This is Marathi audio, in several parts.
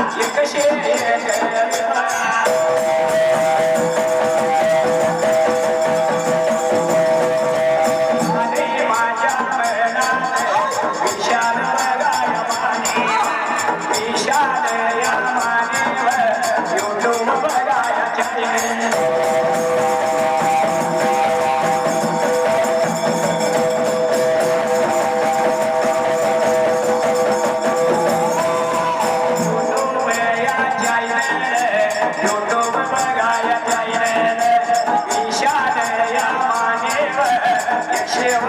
एकशे शिव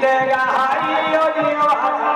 देगा हाई और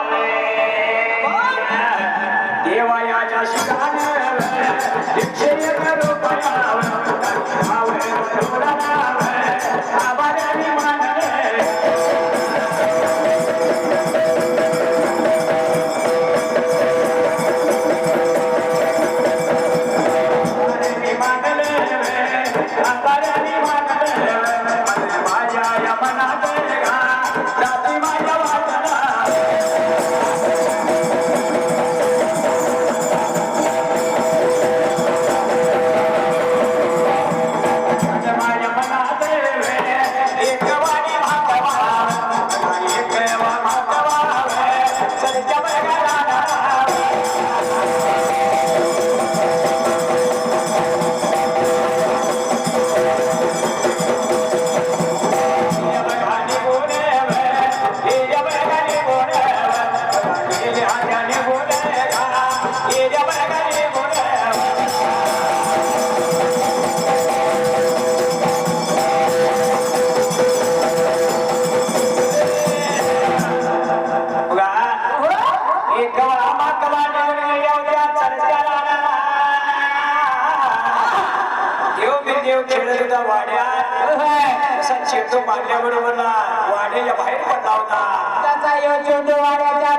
देव खेळविता वाड्यात तसा चेंडू ना वाड्याच्या बाहेर पडला होता त्याचा यो चेंडू वाड्याच्या